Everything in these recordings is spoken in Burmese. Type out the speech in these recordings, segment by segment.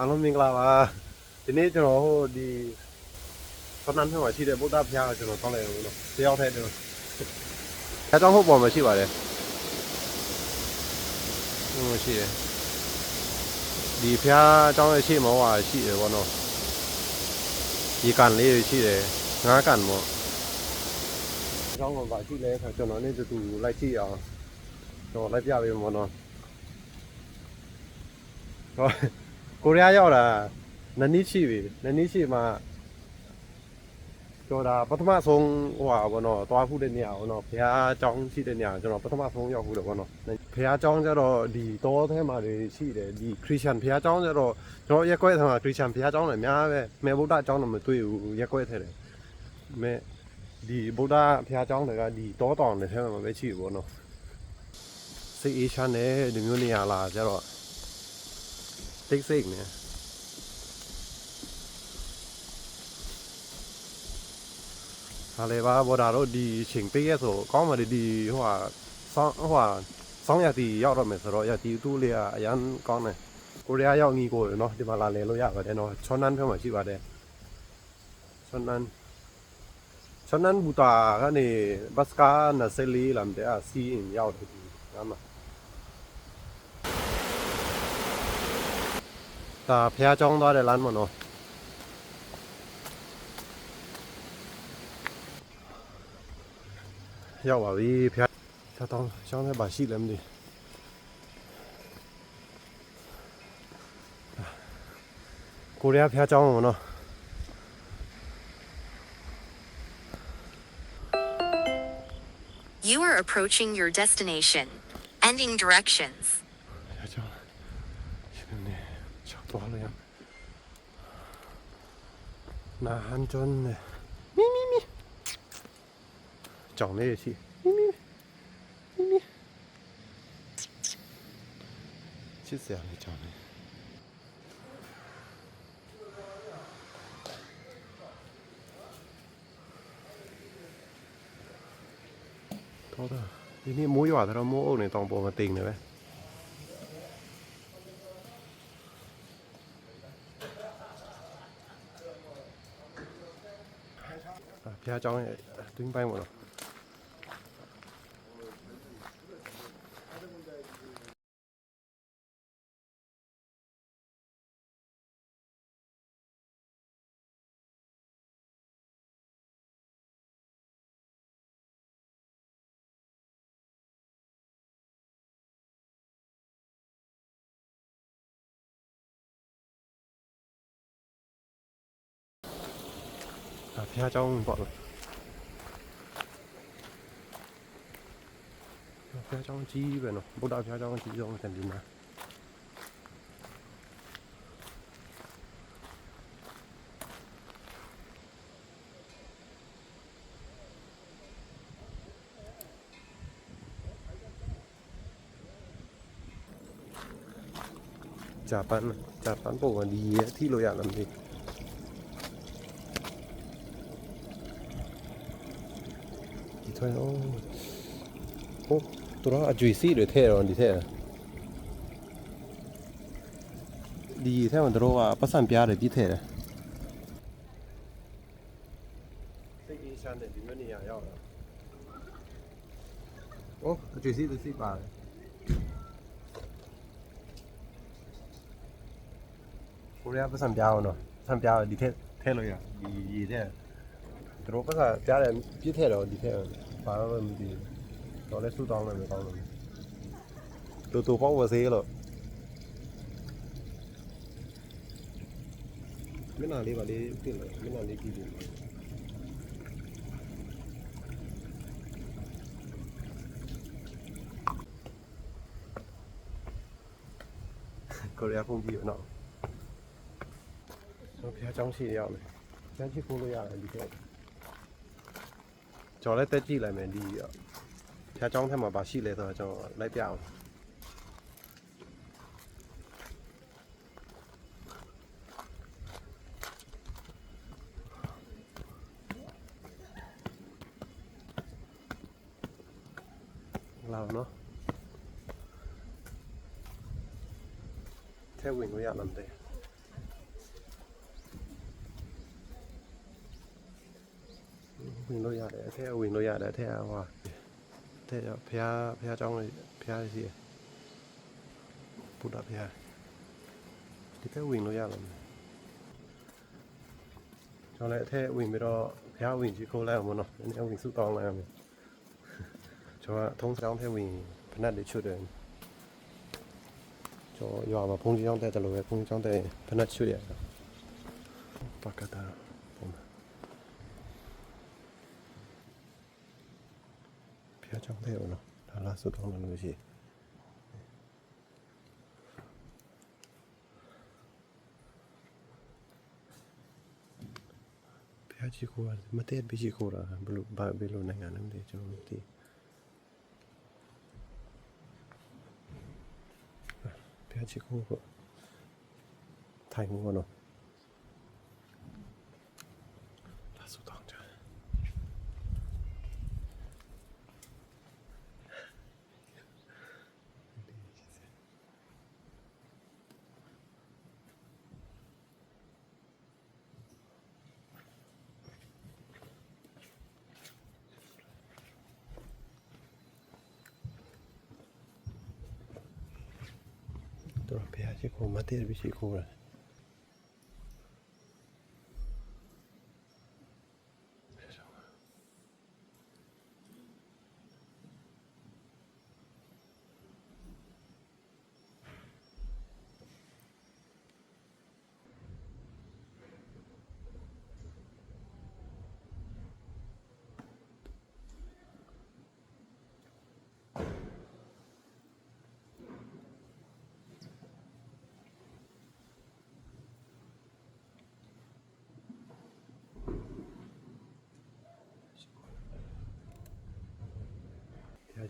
အားလုံးမင်္ဂလာပါဒီနေ့ကျွန်တော်ဟိုဒီဖနန်းထဲမှာရှိတဲ့ဗုဒ္ဓဘုရားကိုကျွန်တော်တောင်းလိုက်အောင်လို့တယောက်တည်းကျွန်တော်အဲကြောင့်ဟုတ်ပေါ်မှာရှိပါတယ်ဟိုရှိတယ်ဒီဘုရားအကြောင်းရဲ့ရှိမောဟာရှိတယ်ဗောနော်ဒီကန်လေးတွေရှိတယ်ငါးကန်ပေါ့အကြောင်းကပါရှိလဲဆိုကျွန်တော်နေ့တူတူလိုက်ကြည့်အောင်ကျွန်တော်လိုက်ပြပေးမှာနော်ဟော ကိုရီးယားရောက်တာနှစ်နှစ်ရှိပြီနှစ်နှစ်ရှိမှကျွန်တော်ဒါပထမဆုံးဟိုဟာဘောနော်သွားဖူးတဲ့နေရာဘောနော်ဘုရားကျောင်းရှိတဲ့နေရာကျွန်တော်ပထမဆုံးရောက်ဖူးတယ်ဘောနော်ဘုရားကျောင်းကျတော့ဒီတောထဲမှာတွေရှိတယ်ဒီခရစ်ယာန်ဘုရားကျောင်းကျတော့ကျွန်တော်ရက်ကွက်ထဲမှာခရစ်ယာန်ဘုရားကျောင်းလည်းအများပဲမေဗုဒ္ဓကျောင်းတော့မတွေ့ဘူးရက်ကွက်ထဲတယ်မေဒီဗုဒ္ဓဘုရားကျောင်းတွေကဒီတောတောင်တွေထဲမှာပဲရှိတယ်ဘောနော်စိတ်အေးချမ်းတယ်ဒီမျိုးနေရာလာကျတော့ တိတ်ဆိတ်နေဟာလေပါဘော်ဒါတော့ဒီအချိန်ပေးရဆိုကောင်းပါလေဒီဟိုဟာဆောင်းဟိုဟာဆောင်းရတီရောက်တော့မယ်ဆိုတော့ရတီတူးလေးကအရန်ကောင်းတယ်ကိုရီးယားရောက်ညီကိုเนาะဒီမှာလာလေလို့ရပါတယ်เนาะချွန်နန်ဖက်မှာရှိပါတယ်ချွန်နန်ချွန်နန်ဘူတာကနေဘတ်စကာနဆယ်လီလမ်တဲ့အစီအင်ရောက်တယ်ဒီနားမှာ ဒါဖះเจ้าသွားတဲ့လမ်းမနော်ရောက်ပါပြီဖះဖះတောင်းရှောင်းတဲ့ပါရှိလည်းမသိကိုရီးယားဖះเจ้าမနော် You are approaching your destination. Ending directions. နာဟန်ကျွန်းနေမီမီမီကြောင်လေးရှိမီမီမီမီချစ်စရာလေးကြောင်လေးတော်တာဒီနေ့မိုးရွာတော့မိုးအုပ်နေတောင်ပေါ်မှာတိမ်နေပဲ 비하장을 등반으로 အာဘုရားကျောင်းရဲ့တွင်းပိုင်းပေါ့နော်အာဘုရားကျောင်းပေါ့နော်ဘုရားကျောင်းကြီးပဲနော်ဗုဒ္ဓဘုရားကျောင်းကြီးဆုံးတယ်ဒီမှာဂျပန်ဂျပန်ပုံကဒီရဲ့အထိလို့ရလားမသိဘူးဒီ ထွန်းအိုးဟိုသူတို့အကျွေစီတွေထဲတော့ဒီထဲဒီထဲမှာတို့ကပတ်စံပြားတယ်ပြီးထဲတယ်စိတ်ကြီးရှမ်းတယ်ဒီမျိုးနေရာရောက်တာโอ้အကျွေစီတွေစီပါတယ်ကိုရီးယားပတ်စံပြားအောင်တော့ပတ်စံပြားဒီထဲထဲလို့ရဒီရေထဲသူတို့ပတ်စံကြားတယ်ပြည့်ထည့်တော့ဒီထ ည့်ဘာမှမသိဘူးတော့လဲဆူတောင်းလည်းမကောင်းလို့တူတူပေါ့ဝစေးလို့မင်းနာလေးပါလေးပြင်လို့မင်းနာလေးကြည့်တယ်ကိုရီးယားဖုန်းကြည့်ရအောင်တော့ဖျားချောင်းရှိရအောင်လေချမ်းချစ်ခိုးလို့ရတယ်ဒီကဲ ကျွန်တော်လည်းတက်ကြည့်လိုက်မယ်ဒီဖျားချောင်းထက်မှာပါရှိလဲဆိုတော့ကျွန်တော်လိုက်ပြအောင်လာတော့နော်ထဲဝင်လို့ရလားမသိဘူး ဝင်လို့ရတယ်အ ထဲဝင်လို့ရတယ်ထဲဟွာထဲဘုရားဘုရားကျောင်းလေးဘုရားရှိရဘုရားဘုရားဒီထဲဝင်လို့ရလားကျောင်းလည်းအထဲဝင်ပြီးတော့ဘုရားဝင်ကြီးခိုးလိုက်အောင်မနော်နည်းနည်းဝင်စုတောင်းလိုက်အောင်ကျောင်းကထုံးစံထဲဝင်ဖနက်တွေချွတ်တယ်ကျော်ရွာမှာဘုန်းကြီးကျောင်းတက်တယ်လို့ပဲဘုန်းကြီးကျောင်းတက်ဖနက်ချွတ်ရတယ်ပါကတာ ဖះကြောင်းတဲ့နော်ဒါလားစုတောင်းလို့ရှိဖះချီကိုမတဲ့ဘီချီကိုရာဘလူဘာဘယ်လိုနိုင်ငံလဲမသိကျွန်တော်မသိဖះချီကိုထိုင်မို့နော်လာစုတောင်းကြ တော့ဘုရားရှိခိုးမတည့်ပြီး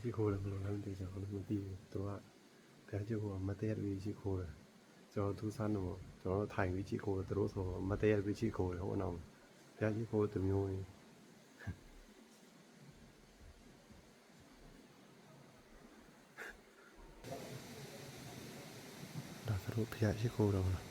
ရှိခိုးတယ်ဘုရားရှိခိုးတယ်ဘယ်လိုလဲမသိကျွန်တော်လည်းမသိဘူးသူကဘုရားရှိခိုးကမတည့်ပြီးရှိခိုးတယ်ကျွန်တော်သူစားတော့ကျွန်တော်ထိုင်ပြီးရှိခိုးတယ်သူတို့ဆိုမတည့်ပြီးရှိခိုးတယ်ဟိုနောက်ဘုရားရှိခိုးတစ်မျိုးကြီးဒါသူတို့ဘုရားရှိခိုးတော့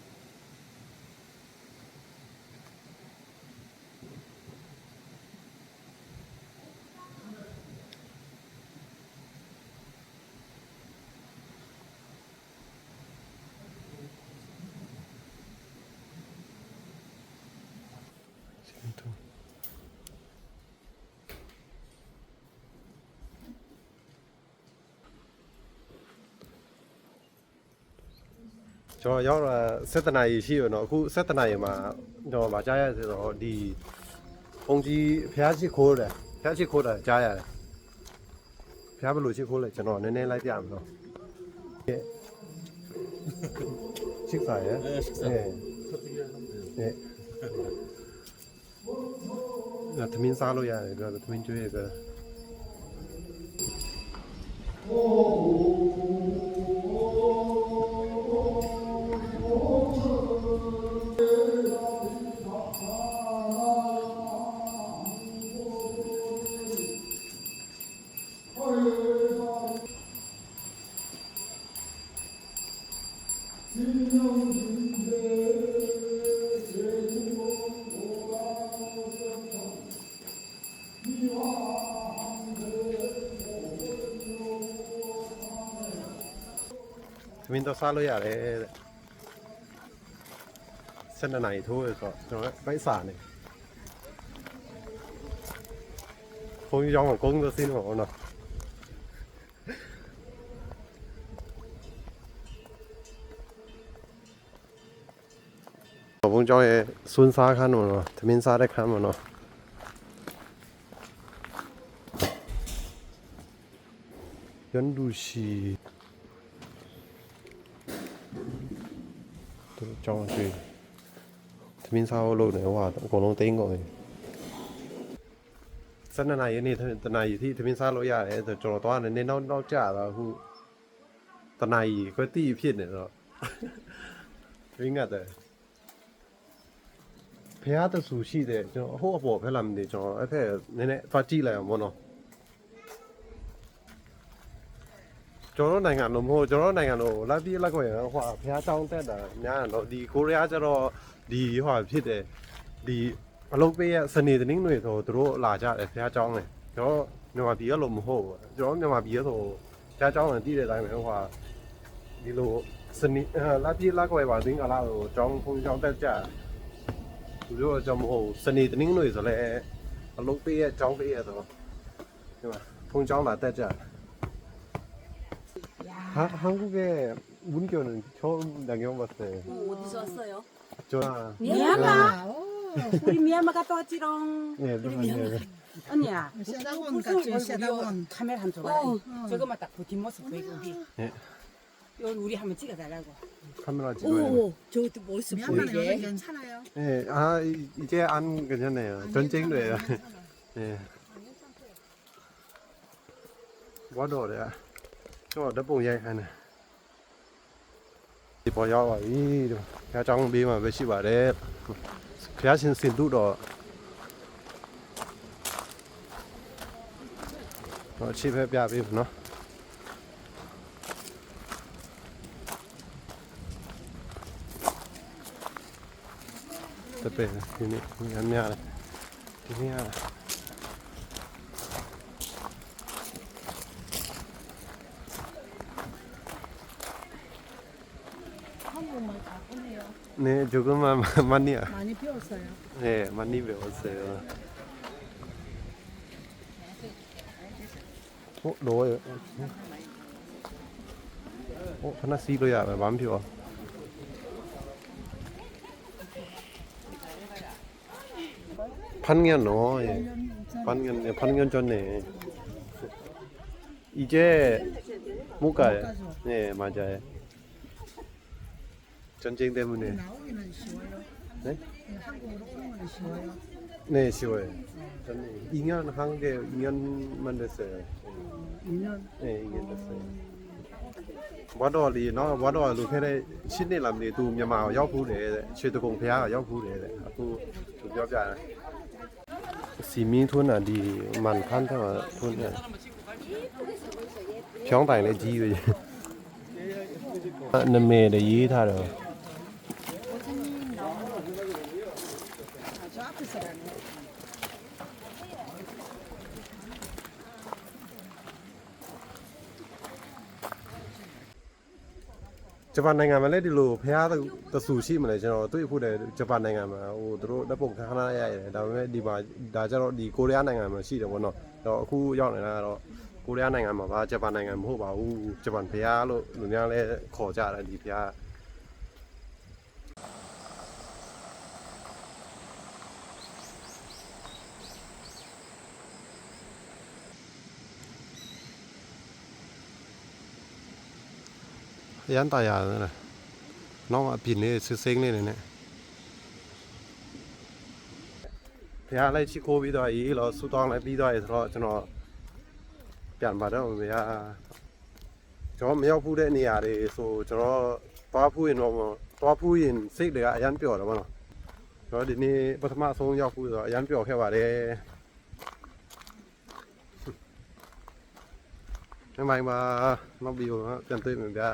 သူကျွန်တော်ရောက်လာ7နာရီရှိရနော်အခု7နာရီမှာကျွန်တော်မကြားရဆိုတော့ဒီဘုံကြီးဖျားရှိခိုးတယ်ဖျားရှိခိုးတာကြားရတယ်ဖျားဘလို့ရှိခိုးလဲကျွန်တော်နည်းနည်းလိုက်ပြမယ်နော်ရှိခါရဲ့အဲရှိခါရဲ့ သမင်းစားလို့ရတယ်ပြောတယ်သမင်းကျွေးတယ်ပြောတယ် စားလို့ရတယ်တဲ့12နာရီထိုးရဆိုတော့ကျွန်တော်ပိုက်စာနေခုံးကြောင်းကကုန်းသင်းတော့ဟောနော်ဘုံကြောင်းရဲ့စွန်းစားခန်းတော့နော်သမင်းစားတဲ့ခန်းမှာနော်ရန်ဒူရှိ တို့ကျောင်းတွေ့သမင်းစားလို့နေဟိုကအကုန်လုံးတင်းကုန်ပြီစနေနေ့နေ့တနာရီထိသမင်းစားလို့ရတယ်ဆိုကျွန်တော်တော့နည်းနည်းနောက်နောက်ကြတော့အခုတနာရီခွတိဖြစ်နေတော့ရင်းရတယ်ဖះတဆူရှိတယ်ကျွန်တော်အဟုတ်အပေါ်ဖက်လာမသိကျွန်တော်အဲ့ဖက်နည်းနည်းသွားကြည့်လိုက်အောင်ဘောနော် ကျွန်တော်နိုင်ငံလို့မဟုတ်ကျွန်တော်နိုင်ငံလို့လာပြီးလက်ကွက်ရဟိုဘုရားတောင်းတက်တာများတော့ဒီကိုရီးယားကျတော့ဒီဟိုဖြစ်တယ်ဒီအလုပ်ပေးရစနေတင်းတွေဆိုသူတို့လာကြတယ်ဘုရားတောင်းတယ်ကျွန်တော်မြန်မာပြည်ကလို့မဟုတ်ဘူးကျွန်တော်မြန်မာပြည်ဆိုဘုရားတောင်းတယ်တည်တဲ့အတိုင်းပဲဟိုဟာဒီလိုစနေလာပြီးလက်ကွက်ပါသင်းကလာတော့တောင်းဖုန်းတောင်းတက်ကြသူတို့ကကျွန်တော်မဟုတ်စနေတင်းတွေဆိုလည်းအလုပ်ပေးရတောင်းပေးရဆိုဒီမှာဖုန်းတောင်းလာတက်ကြတယ် 하 한국에 문교는 처음 다녀봤어요. 어디서 왔어요? 저 미얀마. 우리 미얀마 갔다 왔지롱. 예, 네, 언니야. 샤다원 무슨 같죠, 얼굴 샤다원. 이거 카메라 한쪽 봐. 저거만 딱그 뒷모습 보이고 우리. 예. 여기 우리 한번 찍어달라고. 카메라 찍어요. 오, 저것도 멋있어 보이게. 괜찮아요. 예, 아 이- 이제 안 괜찮네요. 전쟁도예요. 예. 와도 ကျွန်တော်ဓပုံရိုက်ခံတယ်ဒီပေါ်ရောက်ပါပြီတို့ခရချောင်းဘေးမှာပဲရှိပါတယ်ခရရှင်စင်တုတော့တော့ချိဖက်ပြပေးပါနော်တပည့်ဒီနေ့အများကြီးဒီနေ့ 네, 조금만 많이요. 많이 배웠어요. 네, 많이 배웠어요. 어, 넣어요. 어, 하나 씹어야 마음 비워. 판견 넣어, 예. 판견, 예, 판견 좋네. 이제 못 가요. 네, 맞아요. 전쟁 때문에. 나오기는 쉬워요. 네? 한국으로 오는 건 쉬워요. 네, 쉬워요. 저는 2년 한국에 2년만 됐어요. 2년. 네, 2년 됐어요. ဝါတော်လေးနော်ဝါတော်လူခဲတဲ့ရှင်းနေလာမလို့သူမြန်မာကိုရောက်ဘူးတယ်တဲ့ရွှေတကုံဖះကရောက်ဘူးတယ်တဲ့အခုသူပြောပြတယ်စီမင်းထွန်းတာဒီမန်ခန်းတော့ထွန်းတယ်ဖြောင်းတိုင်လေးကြီးရွေးနမေတရေးထားတော့ ဂျပန်နိုင်ငံမှာလည်းဒီလိုဖះတဆူရှိမလဲကျွန်တော်တွေ့ဖို့တယ်ဂျပန်နိုင်ငံမှာဟိုသူတို့လက်ပုံခဏခဏရရတယ်ဒါပေမဲ့ဒီမှာဒါကြတော့ဒီကိုရီးယားနိုင်ငံမှာရှိတယ်ပေါ့နော်။တော့အခုရောက်နေတာကတော့ကိုရီးယားနိုင်ငံမှာပါဂျပန်နိုင်ငံမဟုတ်ပါဘူးဂျပန်ဖះလို့လူများလည်းခေါ်ကြတယ်ဒီဖះ ရန်တရာနော်နောက်အပြင်လေးဆစ်စိမ့်လေးနေနဲ့ဖះလိုက်ချီခိုးပြီးတော့ရေးလို့ဆူတောင်းလိုက်ပြီးတော့ဆိုတော့ကျွန်တော်ပြန်ပါတော့ဗျာကျွန်တော်မရောက်ဘူးတဲ့နေရာတွေဆိုကျွန်တော်သွားဖူးရင်တော့သွားဖူးရင်စိတ်တွေကအရန်ပျော်တယ်ဗောနော်ကျွန်တော်ဒီနေ့ပထမဆုံးရောက်ဖူးဆိုတော့အရန်ပျော်ခဲ့ပါတယ်ဒီမိုင်မှာနောက်ပြီးတော့ပြန်တွေ့မယ်ဗျာ